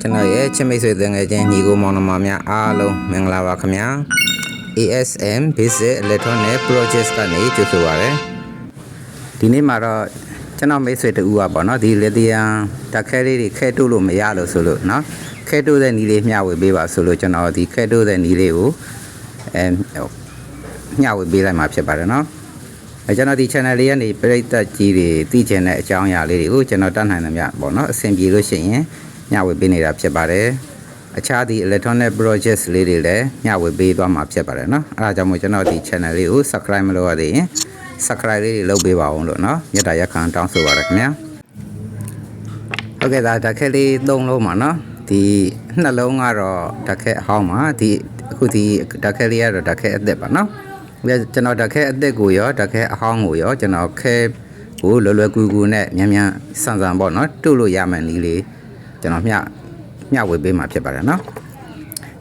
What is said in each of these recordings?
ကျွန်တော်ရဲ့ချစ်မိတ်ဆွေတငယ်ချင်းညီကိုမောင်နှမများအားလုံးမင်္ဂလာပါခင်ဗျာ ASM Basic Electronic Projects ကနေကြိုဆိုပါရစေဒီနေ့မှာတော့ကျွန်တော်မိတ်ဆွေတူကပေါ့နော်ဒီလေတီယန်တက်ခဲလေးတွေခဲတုလို့မရလို့ဆိုလို့နော်ခဲတုတဲ့နီးလေးမျှဝေပေးပါဆိုလို့ကျွန်တော်ဒီခဲတုတဲ့နီးလေးကိုအဲမျှဝေပေးလိုက်မှာဖြစ်ပါတယ်နော်အဲကျွန်တော်ဒီ channel လေးကနေပြိသက်ကြီးတွေသိချင်တဲ့အကြောင်းအရာလေးတွေကိုကျွန်တော်တတ်နိုင်သမျှပေါ့နော်အဆင်ပြေလို့ရှိရင် မျှဝေပေးနေတာဖြစ်ပါတယ်အခြားဒီ electronic projects လေးတွေလည်းမျှဝေပေးသွားမှာဖြစ်ပါတယ်နော်အဲဒါကြောင့်မို့ကျွန်တော်ဒီ channel လေးကို subscribe မလုပ်ရသေးရင် subscribe လေးတွေလုပ်ပေးပါအောင်လို့နော်မြတ်တာရက်ခံတောင်းဆိုပါရခင်ဗျာဟုတ်ကဲ့ဒါတက်ခဲလေး၃လုံးပါနော်ဒီနှလုံးကတော့တက်ခဲအဟောင်းပါဒီအခုဒီတက်ခဲလေးကတော့တက်ခဲအသစ်ပါနော်ဒီကျွန်တော်တက်ခဲအသစ်ကိုရောတက်ခဲအဟောင်းကိုရောကျွန်တော်ခဲကိုလွယ်လွယ်ကူကူနဲ့မြန်မြန်ဆန်ဆန်ပေါ့နော်တုတ်လို့ရမယ်နည်းလေး ကျွန်တော်မျှမျှဝေပေးမှာဖြစ်ပါတယ်နော်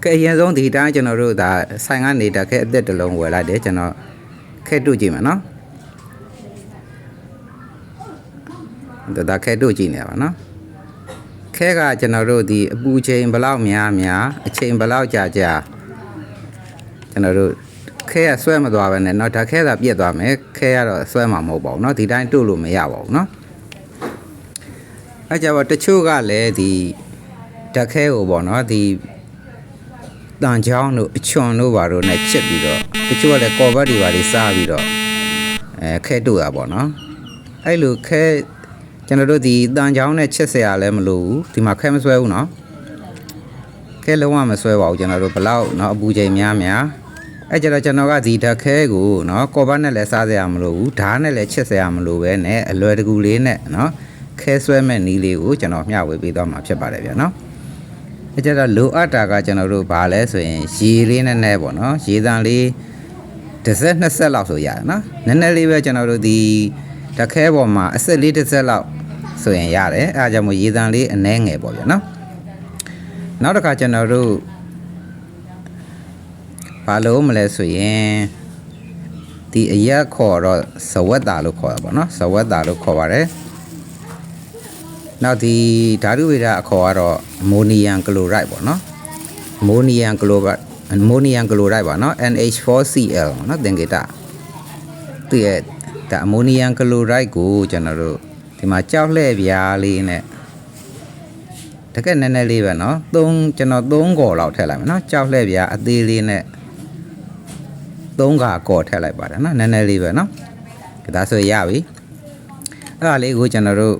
ကဲအရင်ဆုံးဒီတိုင်းကျွန်တော်တို့ဒါဆိုင်ကနေတက်ခဲအသစ်တစ်လုံးဝယ်လိုက်တယ်ကျွန်တော်ခဲတုတ်ကြည့်မယ်နော် ဒါဒါခဲတို့ကြည့်နေပါနော်ခဲကကျွန်တော်တို့ဒီအပူချိန်ဘယ်လောက်များများအချိန်ဘယ်လောက်ကြာကြာကျွန်တော်တို့ခဲကဆွဲမသွားပဲနဲ့เนาะဒါခဲသာပြက်သွားမယ်ခဲကတော့ဆွဲမှာမဟုတ်ပါဘူးเนาะဒီတိုင်းတို့လို့မရပါဘူးเนาะ အဲကြပါတချို့ကလည်းဒီတက်ခဲကိုပေါ့နော်ဒီတန်ချောင်းတို့အချွန်တို့ဘာတို့နဲ့ချစ်ပြီးတော့တချို့ကလည်းကော်ဘတ်တွေဘာတွေစားပြီးတော့အဲခဲတို့တာပေါ့နော်အဲ့လိုခဲကျွန်တော်တို့ဒီတန်ချောင်းနဲ့ချစ်စရာလည်းမလိုဘူးဒီမှာခဲမဆွဲဘူးနော်ခဲလုံးဝမဆွဲပါဘူးကျွန်တော်တို့ဘလောက်နော်အပူချိန်များများအဲ့ကြတော့ကျွန်တော်ကဒီဓာတ်ခဲကိုနော်ကော်ဘတ်နဲ့လည်းစားစရာမလိုဘူးဓာတ်နဲ့လည်းချစ်စရာမလိုပဲနဲ့အလွယ်တကူလေးနဲ့နော် ခဲဆွဲမဲ့နည်းလေးကိုကျွန်တော်မျှဝေပေးသွားမှာဖြစ်ပါတယ်ဗျာနော်အဲကြတော့လိုအပ်တာကကျွန်တော်တို့ဘာလဲဆိုရင်ရေလေးနည်းနည်းပေါ့နော်ရေသံလေးတစ်စက်နှစ်စက်လောက်ဆိုရတယ်နော်နည်းနည်းလေးပဲကျွန်တော်တို့ဒီတခဲပေါ်မှာအစက်လေးတစ်စက်လောက်ဆိုရင်ရတယ်အဲအကြောင်းမို့ရေသံလေးအနှဲငယ်ပေါ့ဗျာနော်နောက်တစ်ခါကျွန်တော်တို့ဘာလို့မလဲဆိုရင်ဒီအရက်ခေါ်တော့ဇဝတ်တာလို့ခေါ်တာပေါ့နော်ဇဝတ်တာလို့ခေါ်ပါတယ် နောက်ဒီဓာတုဝေဒအခေါ်ကတော့မိုနီယမ်ကလိုရိုက်ပေါ့နော်မိုနီယမ်ကလိုရိုက်မိုနီယမ်ကလိုရိုက်ပါနော် NH4Cl နော်သင်္ကေတသူ့ရဲ့ဒါအမိုနီယမ်ကလိုရိုက်ကိုကျွန်တော်တို့ဒီမှာကြောက်လှဲ့ပြားလေးနဲ့တကက်နည်းနည်းလေးပဲနော်3ကျွန်တော်3កော်လောက်ထည့်လိုက်မယ်နော်ကြောက်လှဲ့ပြားအသေးလေးနဲ့3កော်កော်ထည့်လိုက်ပါတယ်နော်နည်းနည်းလေးပဲနော်ဒါဆိုရပြီအဲ့ဒါလေးကိုကျွန်တော်တို့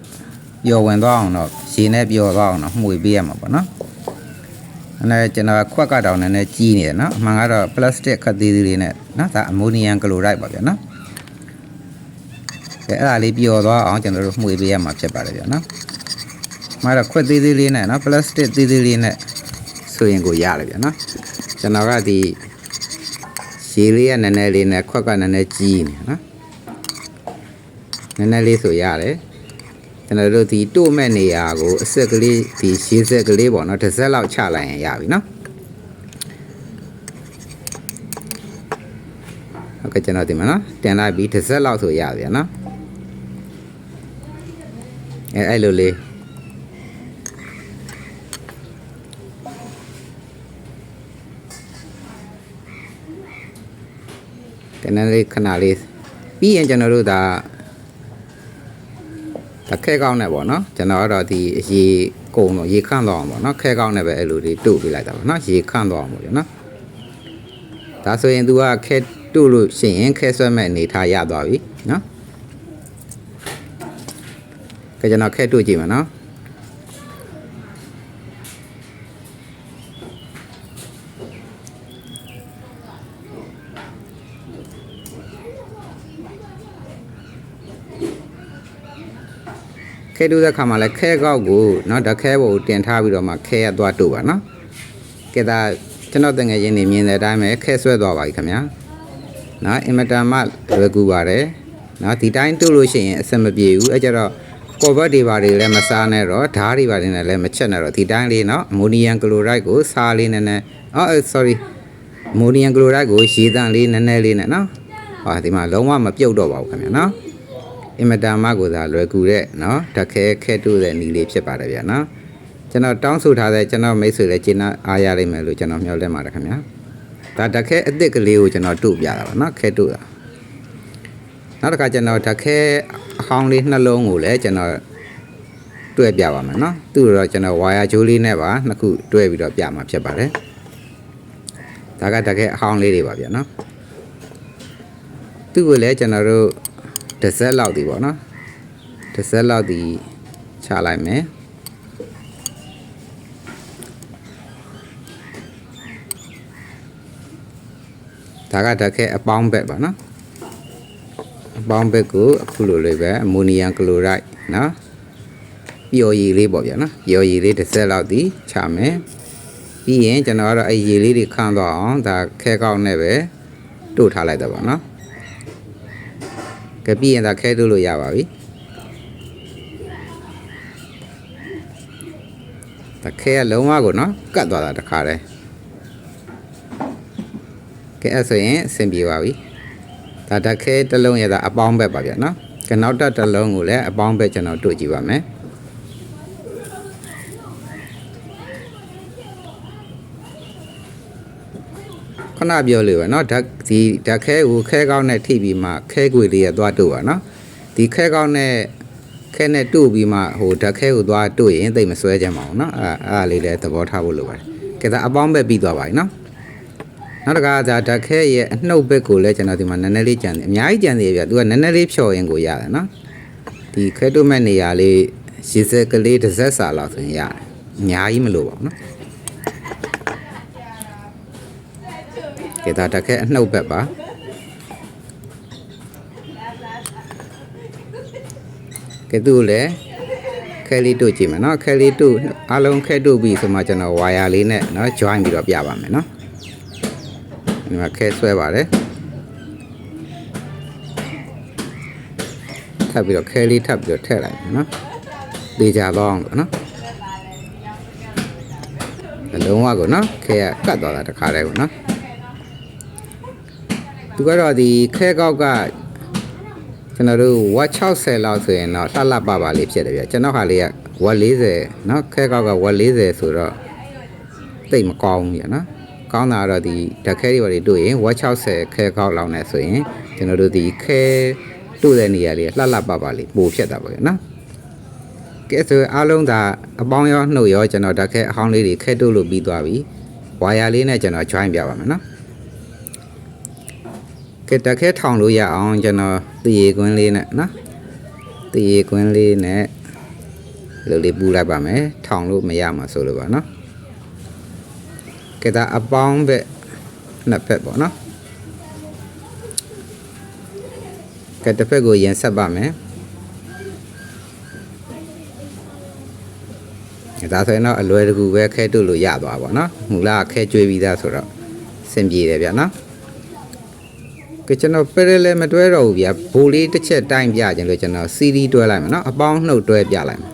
ပျော်ဝင်သွားအောင်တော့ရေနဲ့ပျော်သွားအောင်တော့မှုပေးရမှာပေါ့နော်အဲ့ဒါကျွန်တော်ခွက်ကတော့နည်းနည်းကြီးနေတယ်နော်အမှန်ကတော့ပလတ်စတစ်ခက်သေးသေးလေးနဲ့နော်ဒါအမိုနီယမ်ကလိုရိုက်ပါဗျာနော်ကဲအဲ့ဒါလေးပျော်သွားအောင်ကျွန်တော်တို့မှုပေးရမှာဖြစ်ပါတယ်ဗျာနော်မှာတော့ခွက်သေးသေးလေးနဲ့နော်ပလတ်စတစ်သေးသေးလေးနဲ့ဆိုရင်ကိုရတယ်ဗျာနော်ကျွန်တော်ကဒီရေလေးကနည်းနည်းလေးနဲ့ခွက်ကနည်းနည်းကြီးနေနော်နည်းနည်းလေးဆိုရတယ် ကျွန်တော်တို့ဒီတို့မဲ့နေရာကိုအဆက်ကလေးဒီရှည်ဆက်ကလေးပေါ့နော်တစ်ဆက်လောက်ချလိုက်ရင်ရပြီနော်ဟုတ်ကဲ့ကျွန်တော်ဒီမှာနော်တင်လိုက်ပြီးတစ်ဆက်လောက်ဆိုရပြီနော်အဲအဲ့လိုလေးကနလေးခဏလေးပြီးရင်ကျွန်တော်တို့ဒါတ ခဲကောင်းနဲ့ပေါ့နော်ကျွန်တော်ကတော့ဒီရေကုံတော့ရေခန့်တော့အောင်ပေါ့နော်ခဲကောင်းနဲ့ပဲအဲ့လိုတွေတို့ပြလိုက်တာပေါ့နော်ရေခန့်တော့အောင်ပေါ့နော်ဒါဆိုရင် तू ကခဲတို့လို့ရှိရင်ခဲဆွဲမဲ့အနေထားရသွားပြီနော်ကဲကျွန်တော်ခဲတို့ကြည့်မယ်နော် ခဲတူးတဲ့ခါမှာလည်းခဲကောက်ကိုနော်တခဲပေါ်ကိုတင်ထားပြီးတော့မှခဲရသွားတို့ပါနော်ကဲဒါကျွန်တော်တငယ်ချင်းတွေမြင်တဲ့အတိုင်းပဲခဲဆွဲသွားပါပြီခင်ဗျာနော်အင်မတန်မှလွယ်ကူပါတယ်နော်ဒီတိုင်းတို့လို့ရှိရင်အဆင်မပြေဘူးအဲကြတော့ကော်ဘတ်တွေပါတွေလည်းမစားနဲ့တော့ဓားတွေပါတွေနဲ့လည်းမချက်နဲ့တော့ဒီတိုင်းလေးနော်မိုနီယမ်ကလိုရိုက်ကိုစားလေးနည်းနည်းအော် sorry မိုနီယမ်ကလိုရိုက်ကိုရေသန့်လေးနည်းနည်းလေးနဲ့နော်ဟာဒီမှာလုံးဝမပြုတ်တော့ပါဘူးခင်ဗျာနော် အင်မတန်မှကိုသာလွယ်ကူတဲ့နော်တခဲခဲတိုးတဲ့နီလေးဖြစ်ပါတယ်ဗျာနော်ကျွန်တော်တောင်းဆိုထားတဲ့ကျွန်တော်မိတ်ဆွေလည်းကျေနပ်အားရလိမ့်မယ်လို့ကျွန်တော်မျှော်လင့်ပါတယ်ခင်ဗျာဒါတခဲအစ်စ်ကလေးကိုကျွန်တော်တို့ပြတာပါနော်ခဲတို့တာနောက်တစ်ခါကျွန်တော်တခဲအဟောင်းလေးနှလုံးကိုလည်းကျွန်တော်တွဲပြပါမယ်နော်သူ့တော့ကျွန်တော်ဝါယာဂျိုးလေးနဲ့ပါနှစ်ခုတွဲပြီးတော့ပြမှာဖြစ်ပါတယ်ဒါကတခဲအဟောင်းလေးတွေပါဗျာနော်သူ့ကိုလည်းကျွန်တော်တို့ တစ်ဆက်လောက်ဒီပေါ့နော်တစ်ဆက်လောက်ဒီချလိုက်မယ်ဒါကဓာတ်ခဲအပေါင်းဘက်ပါနော်အပေါင်းဘက်ကိုအခုလိုလေးပဲအမိုနီယမ်ကလိုရိုက်နော်ပျော်ရည်လေးပေါ့ဗျာနော်ပျော်ရည်လေးတစ်စက်လောက်ဒီချမယ်ပြီးရင်ကျွန်တော်ကတော့အဲ့ရည်လေးတွေခန့်သွားအောင်ဒါခဲကောက်နဲ့ပဲတို့ထားလိုက်တော့ပါနော် ကဲပြီးရင်ဒါခဲတို့လို့ရပါပြီဒါခဲကလုံးဝကိုနော်ကတ်သွားတာတခါတည်းကဲအဲ့ဆိုရင်အဆင်ပြေပါပြီဒါတက်ခဲတစ်လုံးရတာအပေါင်းဘက်ပါဗျာနော်ကဲနောက်တက်တစ်လုံးကိုလည်းအပေါင်းဘက်ကျွန်တော်တို့ကြည့်ပါမယ် ခဏပြောလို့ပါเนาะဓာတ်ဒီဓာတ်ခဲကိုခဲကောင်းနဲ့ထိပြီးမှခဲကွေလေးရသွားတို့ပါเนาะဒီခဲကောင်းနဲ့ခဲနဲ့တို့ပြီးမှဟိုဓာတ်ခဲကိုသွားတို့ရင်သိပ်မစွဲကြမှာအောင်เนาะအဲ့အဲ့ဒါလေးလည်းသဘောထားဖို့လိုပါတယ်ကဲဒါအပေါင်းဘက်ပြီးသွားပါပြီเนาะ နောက်တစ်ခါဒါဓာတ်ခဲရဲ့အနှုတ်ဘက်ကိုလည်းကျွန်တော်ဒီမှာနည်းနည်းလေးကြံတယ်အများကြီးကြံတယ်ဗျသူကနည်းနည်းလေးဖြော်ရင်ကိုရတယ်နော်ဒီခဲတုမဲ့နေရာလေးရေစက်ကလေးတစ်စက်စာလောက်ဆိုရင်ရတယ်အများကြီးမလိုပါဘူးနော် ကဲဒါဓာတ်ခဲအနှုတ်ဘက်ပါကဲသူ့ကိုလည်းခဲလေးတို့ကြည့်မယ်နော်ခဲလေးတို့အားလုံးခဲတို့ပြီဆိုမှကျွန်တော်ဝါယာလေးနဲ့နော် join ပြီးတော့ပြပါမယ်နော်ဒီမှာခဲဆွဲပါတယ်ထပ်ပြီးတော့ခဲလေးထပ်ပြီးတော့ထည့်လိုက်မယ်နော်ဒေချာတော့အောင်လို့နော်အလုံးဝကိုနော်ခဲကကတ်သွားတာတခါတည်းကိုနော် သူကတော့ဒီခဲကောက်ကကျွန်တော်တို့ဝက်60လောက်ဆိုရင်တော့တလပပါလေးဖြစ်တယ်ဗျကျွန်တော်ဟာလေးကဝက်40နော်ခဲကောက်ကဝက်40ဆိုတော့တိတ်မကောင်းဘူးညနော်ကောင်းတာကတော့ဒီဓာတ်ခဲတွေပါတွေတွေ့ရင်160ခဲကောက်လောက်နဲ့ဆိုရင်ကျွန်တော်တို့ဒီခဲတွေ့တဲ့နေရာလေးလှလှပပလေးပိုဖြစ်တာပေါ့နော်ကဲဆိုအားလုံးဒါအပေါင်းရောနှုတ်ရောကျွန်တော်ဓာတ်ခဲအဟောင်းလေးတွေခဲတို့လို့ပြီးသွားပြီဝါယာလေးနဲ့ကျွန်တော် join ပြပါမယ်နော် ကဲဓာတ်ခဲထောင်လို့ရအောင်ကျွန်တော်တရေကွင်းလေးနဲ့နော်တရေကွင်းလေးနဲ့ဒီလိုလေးပူလိုက်ပါမယ်ထောင်လို့မရမှာဆိုလို့ပါနော်ကဲဒါအပေါင်းဘက်နှစ်ဖက်ပေါ့နော်ကဲတစ်ဖက်ကိုရင်ဆက်ပါမယ်ဒါဆိုရင်တော့အလွယ်တကူပဲခဲတုလို့ရသွားပါတော့မူလကခဲကျွေးပြီးသားဆိုတော့စင်ပြေတယ်ဗျာနော် ကဲကျွန်တော် parallel မတွဲတော့ဘူးဗျာဘိုးလေးတစ်ချက်တိုင်းပြခြင်းလို့ကျွန်တော် CD တွဲလိုက်မယ်နော်အပေါင်းနှုတ်တွဲပြလိုက်မယ်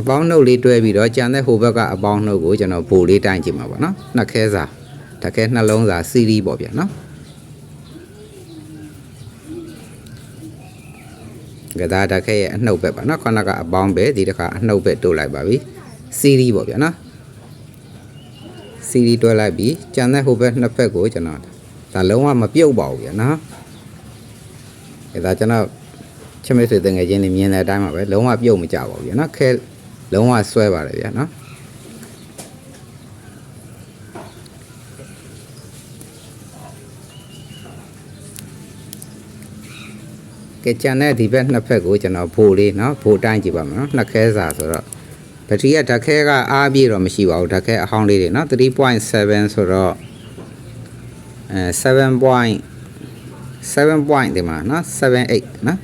အပေါင်းနှုတ်လေးတွဲပြီးတော့ကြံတဲ့ဟိုဘက်ကအပေါင်းနှုတ်ကိုကျွန်တော်ဘိုလေးတိုင်းကြည့်မှာပေါ့နော်နှစ်ခဲစာတစ်ခဲနှလုံးစာစီရီပေါ့ဗျာနော်ကဒါတစ်ခဲရဲ့အနှုတ်ဘက်ပါနော်ခုနကအပေါင်းပဲဒီတစ်ခါအနှုတ်ဘက်တိုးလိုက်ပါပြီစီရီပေါ့ဗျာနော်စီရီတွဲလိုက်ပြီးကြံတဲ့ဟိုဘက်နှစ်ဖက်ကိုကျွန်တော် ဒါလုံးဝမပြုတ်ပါဘူးဗျာနော်ဒါကျွန်တော်ချစ်မိတ်ဆွေတငယ်ချင်းတွေမြင်တဲ့အတိုင်းပါပဲလုံးဝပြုတ်မကြပါဘူးဗျာနော်ခဲလုံးဝဆွဲပါတယ်ဗျာနော်ကဲကြံတဲ့ဒီဘက်နှစ်ဖက်ကိုကျွန်တော်ဖိုလေးနော်ဖိုတိုင်းကြည့်ပါမယ်နော်နှစ်ခဲစာဆိုတော့ဘက်ထရီကဓာတ်ခဲကအားပြည့်တော့မရှိပါဘူးဓာတ်ခဲအဟောင်းလေးတွေနော်3.7ဆိုတော့အဲ 7 point 7 point ဒီမှာနော်78နော်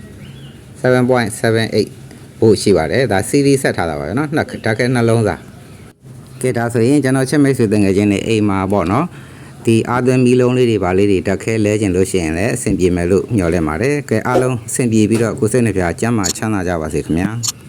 7 point 78ဟုတ်ရှိပါတယ်ဒါ series ဆက်ထားတာပါပဲနော်နှစ်ဒါကဲနှလုံးသားကဲဒါဆိုရင်ကျွန်တော်ချက်မိတ်ဆွေတင်ငယ်ချင်းတွေအိမ်မှာပေါ့နော်ဒီအာသွင်းမီလုံးလေးတွေပါလေးတွေတက်ခဲလဲကျင်လို့ရှိရင်လည်းအဆင်ပြေမယ်လို့ညွှန်လဲပါတယ်။ကဲအားလုံးအဆင်ပြေပြီးတော့ကိုယ်စိတ်နှပြကျမ်းမာချမ်းသာကြပါစေခင်ဗျာ။